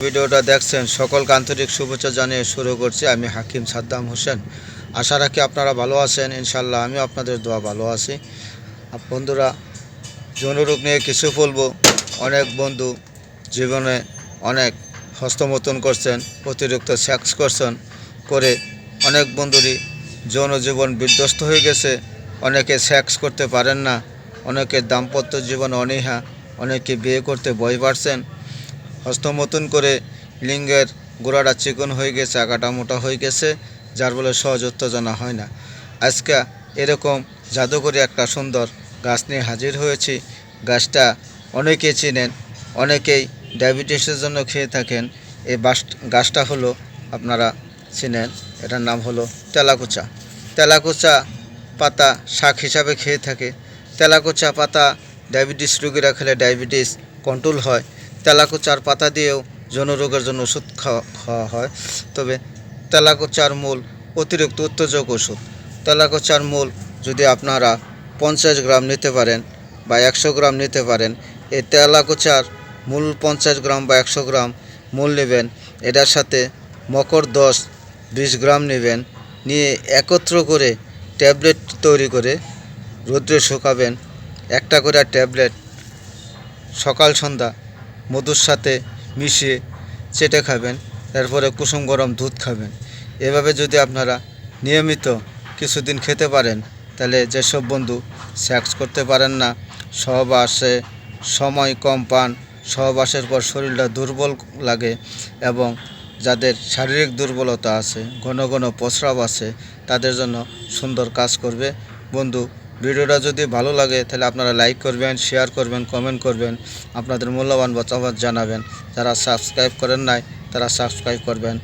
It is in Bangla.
ভিডিওটা দেখছেন, সকলকে আন্তরিক শুভেচ্ছা জানিয়ে শুরু করছি। আমি হাকিম সাদ্দাম হোসেন। আশা রাখি আপনারা ভালো আছেন ইনশাল্লাহ আমি আপনাদের দোয়া ভালো আছি। বন্ধুরা যৌনরোগ নিয়ে কিছু বলব। অনেক বন্ধু জীবনে অনেক হস্তমতন করছেন, অতিরিক্ত সেক্স করছেন করে অনেক বন্ধুরই যৌন জীবন বিধ্বস্ত হয়ে গেছে। অনেকে সেক্স করতে পারেন না অনেকে দাম্পত্য জীবন অনীহা, অনেকে বিয়ে করতে ভয় পাচ্ছেন। হস্তমতন করে লিঙ্গের গোড়াটা চিকন হয়ে গেছে, আগাটা মোটা হয়ে গেছে, যার ফলে সহজ উত্তেজনা হয় না। আজকে এরকম জাদুকরি একটা সুন্দর গাছ নিয়ে হাজির হয়েছি। গাছটা অনেকেই চিনেন, অনেকেই ডায়াবেটিসের জন্য খেয়ে থাকেন। এই গাছটা হলো আপনারা চিনেন, এটার নাম হলো তেলাকুচা। তেলাকুচা পাতা শাক হিসাবে খেয়ে থাকে। তেলাকুচা পাতা ডায়াবেটিস রোগীরা খেলে ডায়াবেটিস কন্ট্রোল হয়। তেলাকুচার পাতা দিয়েও যৌন রোগের জন্য ওষুধ খাওয়া খাওয়া হয়। তবে তেলাকুচার মূল অতিরিক্ত উত্তেজক ওষুধ। তেলাকুচার মূল যদি আপনারা পঞ্চাশ গ্রাম নিতে পারেন বা একশো গ্রাম নিতে পারেন, এই তেলাকুচার মূল পঞ্চাশ গ্রাম বা একশো গ্রাম মূল নেবেন। এটার সাথে মকর দশ বিশ গ্রাম নেবেন। নিয়ে একত্র করে ট্যাবলেট তৈরি করে রৌদ্রে শুকাবেন। একটা করে ট্যাবলেট সকাল সন্ধ্যা মধুর সাথে মিশিয়ে চেটে খাবেন, তারপরে কুসুম গরম দুধ খাবেন। এভাবে যদি আপনারা নিয়মিত কিছুদিন খেতে পারেন, তাহলে যেসব বন্ধু সেক্স করতে পারেন না সহবাসে সময় কম পান সহবাসের পর শরীরটা দুর্বল লাগে এবং যাদের শারীরিক দুর্বলতা আছে, ঘন ঘন প্রস্রাব আছে, তাদের জন্য সুন্দর কাজ করবে। বন্ধু ভিডিওটা যদি ভালো লাগে, তাহলে আপনারা লাইক করবেন শেয়ার করবেন কমেন্ট করবেন, আপনাদের মূল্যবান মতামত জানাবেন। যারা সাবস্ক্রাইব করেন নাই, তারা সাবস্ক্রাইব করবেন।